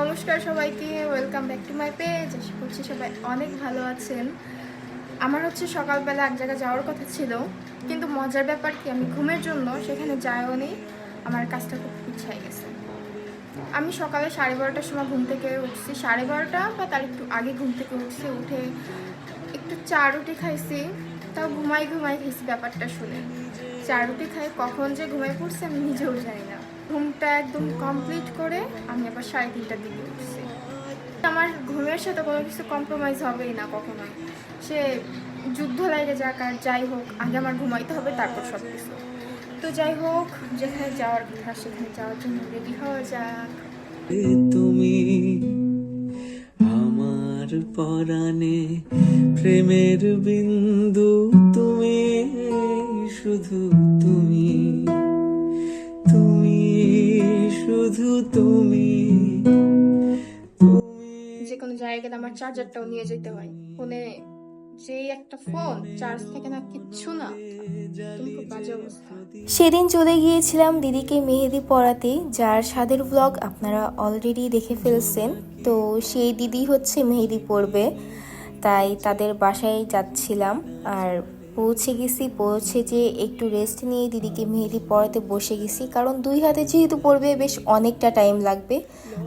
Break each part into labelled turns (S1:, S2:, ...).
S1: নমস্কার সবাইকে welcome back to my page আশা করছি সবাই অনেক ভালো আছেন। আমার হচ্ছে সকালবেলা এক জায়গায় যাওয়ার কথা ছিল, কিন্তু মজার ব্যাপার কি, আমি ঘুমের জন্য সেখানে যাইও নেই। আমার কাজটা খুব পিছিয়ে গেছে। আমি সকালে সাড়ে বারোটার সময় ঘুম থেকে উঠছি। সাড়ে বারোটা বা তার একটু আগে ঘুম থেকে উঠছি, উঠে একটু চা রুটি খাইছি। তাও ঘুমাই ঘুমাই খাইছি ব্যাপারটা শুনে। চা রুটি খাই, কখন যে ঘুমাই পড়ছি আমি নিজেও জানি না। ঘুমটা একদম কমপ্লিট করে আমি আবার সাড়ে তিনটার দিকে উঠছি। আমার ঘুমের সাথে কোনো কিছু কম্প্রোমাইজ হবেই না কখনোই। সে যুদ্ধ লাগে যাক আর যাই হোক, আগে আমার ঘুমাইতে হবে, তারপর সব কিছু তো যাই হোক, যেখানে যাওয়ার কথা সেখানে যাওয়ার জন্য রেডি হওয়া যাক।
S2: তুমি আমার পরাণে প্রেমের বিন্দু, তুমি শুধু তুমি তুমি। শুধু তুমি
S1: যে কোনো জায়গায় আমার চার্জারটাও নিয়ে যেতে হয়। ফোনে যেই একটা ফোন চার্জ থাকে না কিচ্ছু না।
S3: সেদিন চলে গিয়েছিলাম দিদিকে মেহেদি পড়াতে যার স্বাদের ব্লগ আপনারা অলরেডি দেখে ফেলছেন। তো সেই দিদি হচ্ছে মেহেদি পড়বে তাই তাদের বাসায় যাচ্ছিলাম। আর পৌঁছে গেছি, পৌঁছে যে একটু রেস্ট নিয়ে দিদিকে মেহেদি পড়াতে বসে গেছি। কারণ দুই হাতে যেহেতু পড়বে বেশ অনেকটা টাইম লাগবে।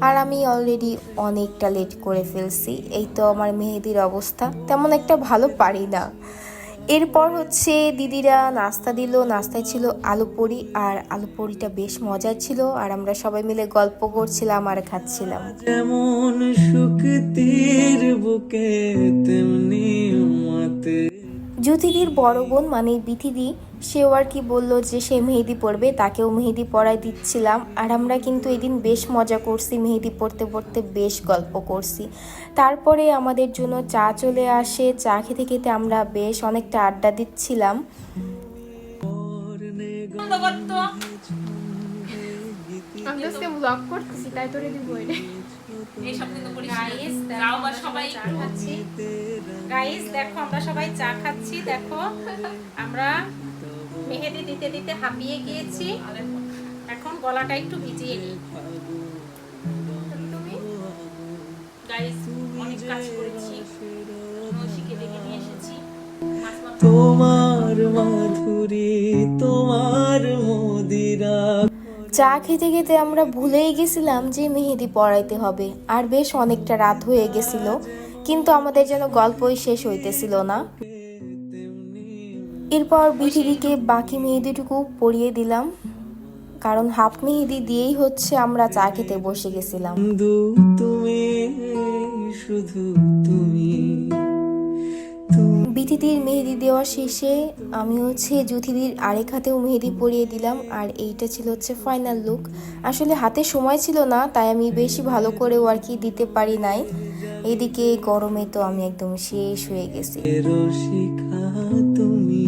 S3: আর আমি অলরেডি অনেকটা লেট করে ফেলছি। এই তো আমার মেহেদির অবস্থা। তেমন একটা ভালো পারি না। এরপর হচ্ছে দিদিরা নাস্তা দিল। নাস্তায় ছিল আলু পুরি। আর আলু পুরিটা বেশ মজার ছিল। আর আমরা সবাই মিলে গল্প করছিলাম আর খাচ্ছিলাম।
S2: যেমন বুকে, তেমনি
S3: জ্যোতিদির বড় বোন মানে বিথিদি, সেও আর কি বলল যে সে মেহেদি পড়বে তাকেও মেহেদি পড়ায় দিচ্ছিলাম। আর আমরা কিন্তু এদিন বেশ মজা করছি, মেহেদি পড়তে পড়তে বেশ গল্প করছি। তারপরে আমাদের জন্য চা চলে আসে, চা খেতে খেতে আমরা বেশ অনেকটা আড্ডা দিচ্ছিলাম।
S1: আমি আজকে ব্লগ করতেছি, তাই
S4: এইসব কিন্তু করিস গাইস যাও বা সবাই গাইস দেখো আমরা সবাই চা খাচ্ছি দেখো। আমরা মেহেদি দিতে দিতে হাঁপিয়ে গিয়েছি। এখন গলাটা একটু ভিজিয়ে নিই। গাইস অনেক কাজ করেছি। নৈশিকে ডেকে নিয়ে এসেছি।
S2: তোমার মাধুরী তোমার মদিরা।
S3: চা খেতে খেতে আমরা ভুলেই গেছিলাম যে মেহেদি পড়াইতে হবে। আর বেশ অনেকটা রাত হয়ে গেছিল, কিন্তু আমাদের যেন গল্পই শেষ হইতেছিল না। এরপর বিথিদিকে বাকি মেহেদিটুকু পরিয়ে দিলাম, কারণ হাফ মেহেদি দিয়েই হচ্ছে আমরা চা খেতে বসে গেছিলাম।
S2: শুধু তুমি।
S3: বিথিদির মেহেদি দেওয়া শেষে আমি হচ্ছে জুথিদির আরেক হাতেও মেহেদি পরিয়ে দিলাম আর এইটা ছিল হচ্ছে ফাইনাল লুক আসলে হাতে সময় ছিল না তাই আমি বেশি ভালো করেও আর কি দিতে পারি নাই। এদিকে গরমে তো আমি একদম শেষ হয়ে গেছি।
S2: তুমি?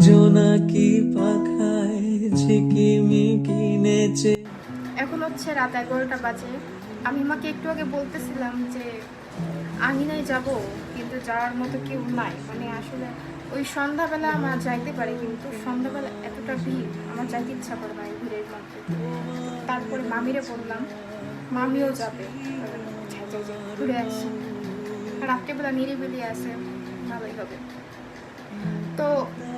S2: জোনাকি পাখায় ঝিকিমিকি নেচে?
S1: এখন হচ্ছে রাত এগারোটা বাজে। আমি মাকে একটু আগে বলতেছিলাম যে আঙিনায় যাব, কিন্তু যাওয়ার মতো কেউ নাই। মানে আসলে ওই সন্ধ্যাবেলা আমার যাইতে পারে, কিন্তু সন্ধ্যাবেলা এতটা ভিড়, আমার যাইতে ইচ্ছা করে না ভিড়ের মধ্যে। তারপরে মামিরে বললাম, মামিও যাবে। ঘুরে আসি। রাত্রেবেলা নিরিবিলি আছে, ভালোই হবে। তো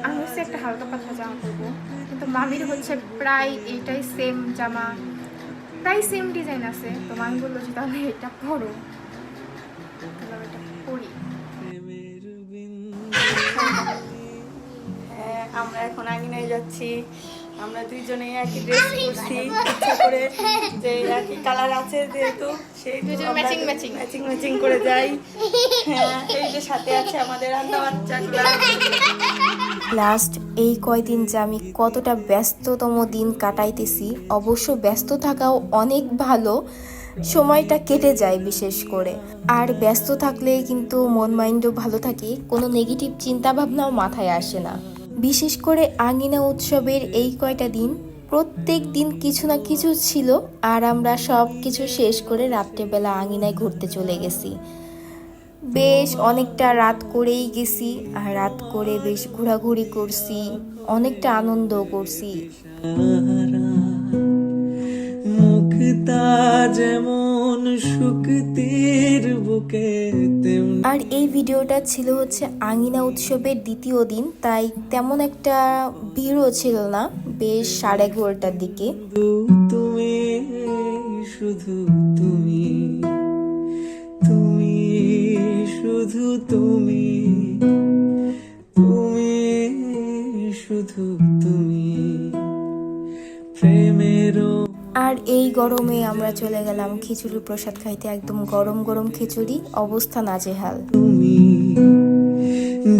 S1: আমি হচ্ছে একটা হালকা পাতলা জামা পরবো, কিন্তু মামির হচ্ছে প্রায় এইটাই সেম জামা, প্রায় সেম ডিজাইন আছে। তো মামি বলল যে, তাহলে এটা পরো তাহলে আমি এটা পরি
S5: হ্যাঁ, আমরা এখন আঙিনায় যাচ্ছি। আমরা দুইজনে একই ড্রেস করছি ইচ্ছা করে যে একই কালার আছে যেহেতু সেই
S1: দুইজন matching matching।
S5: ম্যাচিং ম্যাচিং করে যাই। হ্যাঁ এই যে সাথে আছে আমাদের রান্না বাচ্চাগুলো।
S3: লাস্ট এই কয়দিন যে আমি কতটা ব্যস্ততম দিন কাটাইতেছি অবশ্য ব্যস্ত থাকাও অনেক ভালো। সময়টা কেটে যায় বিশেষ করে। আর ব্যস্ত থাকলে কিন্তু মন মাইন্ডও ভালো থাকে, কোনো নেগেটিভ চিন্তা ভাবনাও মাথায় আসে না। বিশেষ করে আঙিনা উৎসবের এই কয়টা দিন, প্রত্যেক দিন কিছু না কিছু ছিল আর আমরা সব কিছু শেষ করে রাত্রেবেলা আঙিনায় ঘুরতে চলে গেছি। বেশ অনেকটা রাত করেই গেছি, আর রাত করে বেশ ঘোরাঘুরি করছি, অনেকটা আনন্দও করছি।
S2: তা যেমন শুক্তির বুকে
S3: আর এই ভিডিওটা ছিল হচ্ছে আঙিনা উৎসবের দ্বিতীয় দিন তাই তেমন একটা ভিড়ও ছিল না বেশ সাড়ে এগারোটার দিকে।
S2: তুমি শুধু তুমি তুমি শুধু তুমি তুমি শুধু তুমি প্রেমেরও
S3: আর এই গরমে আমরা চলে গেলাম খিচুড়ি প্রসাদ খাইতে, একদম গরম গরম খিচুড়ি, অবস্থা নাজেহাল।
S2: তুমি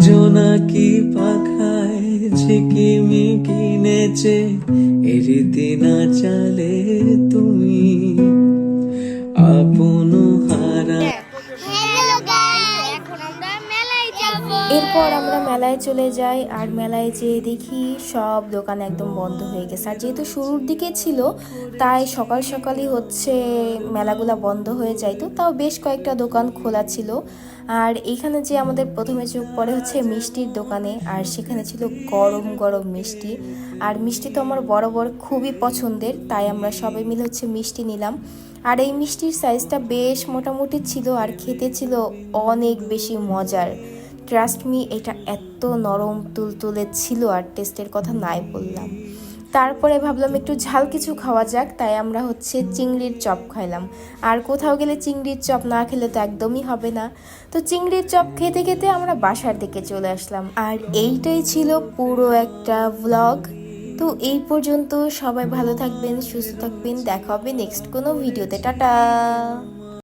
S2: জোনাকি পাখায় ঝিকিমি কিনেছে এরিতি না চালে তুমি
S3: এরপর আমরা মেলায় চলে যাই আর মেলায় যেয়ে দেখি সব দোকান একদম বন্ধ হয়ে গেছে। আর যেহেতু শুরুর দিকে ছিল, তাই সকাল সকালই হচ্ছে মেলাগুলা বন্ধ হয়ে যাইতো তাও বেশ কয়েকটা দোকান খোলা ছিল। আর এখানে যে আমাদের প্রথমে চোখ পড়ে হচ্ছে মিষ্টির দোকানে, আর সেখানে ছিল গরম গরম মিষ্টি। আর মিষ্টি তো আমার বরাবর খুবই পছন্দের, তাই আমরা সবাই মিলে হচ্ছে মিষ্টি নিলাম। আর এই মিষ্টির সাইজটা বেশ মোটামুটি ছিল আর খেতে ছিল অনেক বেশি মজার। ট্রাস্ট মি এটা এত নরম তুলতুলে ছিল আর টেস্টের কথা নাই বললাম। তারপরে ভাবলাম একটু ঝাল কিছু খাওয়া যাক, তাই আমরা হচ্ছে চিংড়ির চপ খাইলাম। আর কোথাও গেলে চিংড়ির চপ না খেলে তো একদমই হবে না। তো চিংড়ির চপ খেতে খেতে আমরা বাসার দিকে চলে আসলাম। আর এইটাই ছিল পুরো একটা ব্লগ তো এই পর্যন্ত সবাই ভালো থাকবেন, সুস্থ থাকবেন, দেখা হবে নেক্সট কোনো ভিডিওতে টাটা!